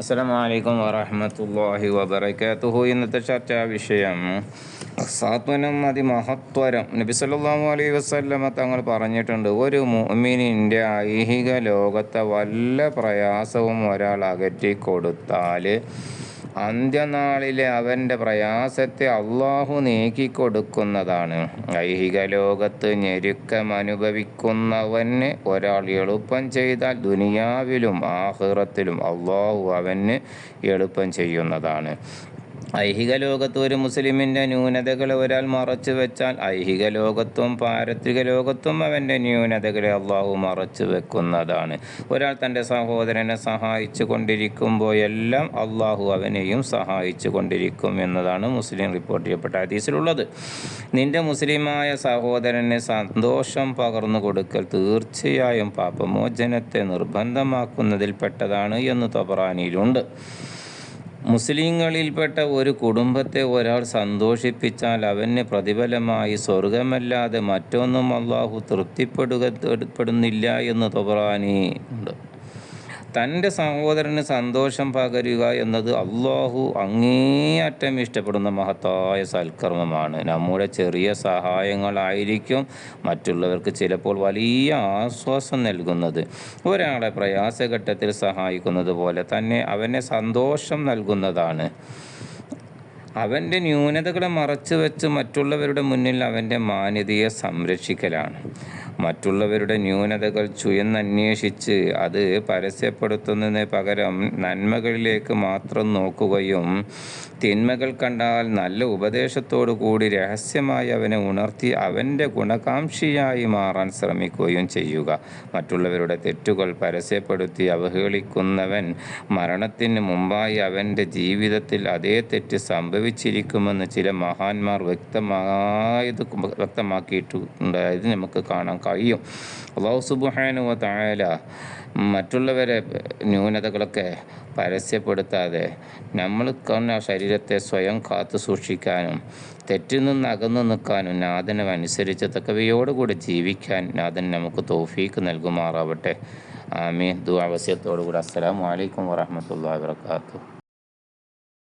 അസ്സലാമു അലൈക്കും വറഹ്മത്തുള്ളാഹി വബറകാതുഹു. ഇന്നത്തെ ചർച്ചാ വിഷയം സാത്വനം അതിമഹത്വരം. നബി സല്ലല്ലാഹു അലൈഹി വസല്ലമ തങ്ങൾ പറഞ്ഞിട്ടുണ്ട് ഒരു മുഅ്മിനിന്റെ ഐഹിക ലോകത്തെ വല്ല പ്രയാസവും ഒരാൾ അകറ്റി കൊടുത്താൽ അന്ത്യനാളിലെ അവന്റെ പ്രയാസത്തെ അള്ളാഹു നീക്കിക്കൊടുക്കുന്നതാണ്. ഐഹിക ലോകത്ത് ഞെരുക്കം അനുഭവിക്കുന്നവന് ഒരാൾ എളുപ്പം ചെയ്താൽ ദുനിയാവിലും ആഹ്റത്തിലും അള്ളാഹു അവന് എളുപ്പം ചെയ്യുന്നതാണ്. ഐഹിക ലോകത്ത് ഒരു മുസ്ലിമിന്റെ ന്യൂനതകൾ ഒരാൾ മറച്ചു വെച്ചാൽ ഐഹിക ലോകത്തും പാരത്രിക ലോകത്തും അവന്റെ ന്യൂനതകളെ അള്ളാഹു മറച്ചു വെക്കുന്നതാണ്. ഒരാൾ തന്റെ സഹോദരനെ സഹായിച്ചു കൊണ്ടിരിക്കുമ്പോഴെല്ലാം അള്ളാഹു അവനെയും സഹായിച്ചു കൊണ്ടിരിക്കും എന്നതാണ് മുസ്ലിം റിപ്പോർട്ട് ചെയ്യപ്പെട്ട ഹദീസിലുള്ളത്. നിന്റെ മുസ്ലിമായ സഹോദരനെ സന്തോഷം പകർന്നു കൊടുക്കൽ തീർച്ചയായും പാപമോചനത്തെ നിർബന്ധമാക്കുന്നതിൽപ്പെട്ടതാണ് എന്ന് തൊബറാനിയിലുണ്ട്. മുസ്ലിങ്ങളിൽപ്പെട്ട ഒരു കുടുംബത്തെ ഒരാൾ സന്തോഷിപ്പിച്ചാൽ അവന് പ്രതിഫലമായി സ്വർഗമല്ലാതെ മറ്റൊന്നും അള്ളാഹു തൃപ്തിപ്പെടുക പെടുന്നില്ല എന്ന് തൊബറാനി. തന്റെ സഹോദരന് സന്തോഷം പകരുക എന്നത് അള്ളാഹു അങ്ങേയറ്റം ഇഷ്ടപ്പെടുന്ന മഹത്തായ സൽക്കർമ്മമാണ്. നമ്മുടെ ചെറിയ സഹായങ്ങളായിരിക്കും മറ്റുള്ളവർക്ക് ചിലപ്പോൾ വലിയ ആശ്വാസം നൽകുന്നത്. ഒരാളെ പ്രയാസഘട്ടത്തിൽ സഹായിക്കുന്നത് പോലെ തന്നെ അവനെ സന്തോഷം നൽകുന്നതാണ്. അവന്റെ ന്യൂനതകളെ മറച്ചു വെച്ച് മറ്റുള്ളവരുടെ മുന്നിൽ അവന്റെ മാന്യതയെ സംരക്ഷിക്കലാണ്. മറ്റുള്ളവരുടെ ന്യൂനതകൾ ചുയന്നന്വേഷിച്ച് അത് പരസ്യപ്പെടുത്തുന്നതിന് പകരം നന്മകളിലേക്ക് മാത്രം നോക്കുകയും തിന്മകൾ കണ്ടാൽ നല്ല ഉപദേശത്തോടു കൂടി രഹസ്യമായി അവനെ ഉണർത്തി അവന്റെ ഗുണകാംക്ഷിയായി മാറാൻ ശ്രമിക്കുകയും ചെയ്യുക. മറ്റുള്ളവരുടെ തെറ്റുകൾ പരസ്യപ്പെടുത്തി അവഹേളിക്കുന്നവൻ മരണത്തിന് മുമ്പായി അവന്റെ ജീവിതത്തിൽ അതേ തെറ്റ് സംഭവിച്ചിരിക്കുമെന്ന് ചില മഹാന്മാർ വ്യക്തമായത് വ്യക്തമാക്കിയിട്ടുണ്ട് ഇത് നമുക്ക് കാണാൻ കഴിയും അള്ളാഹു സുബാനുവ താല മറ്റുള്ളവരെ ന്യൂനതകളൊക്കെ പരസ്യപ്പെടുത്താതെ നമ്മൾ കാണുന്ന ശരീരത്തെ സ്വയം കാത്തു സൂക്ഷിക്കാനും തെറ്റിൽ നിന്ന് അകന്നു നിൽക്കാനും നാഥനെ അനുസരിച്ച് തക്കവയോടുകൂടി ജീവിക്കാൻ നാഥൻ നമുക്ക് തോഫീക്ക് നൽകുമാറാവട്ടെ. ആമീൻ. ദുആവസ്യത്തോടുകൂടി അസ്സലാമു അലൈക്കും വറഹ്മത്തുള്ളാഹി വബറകാതുഹു.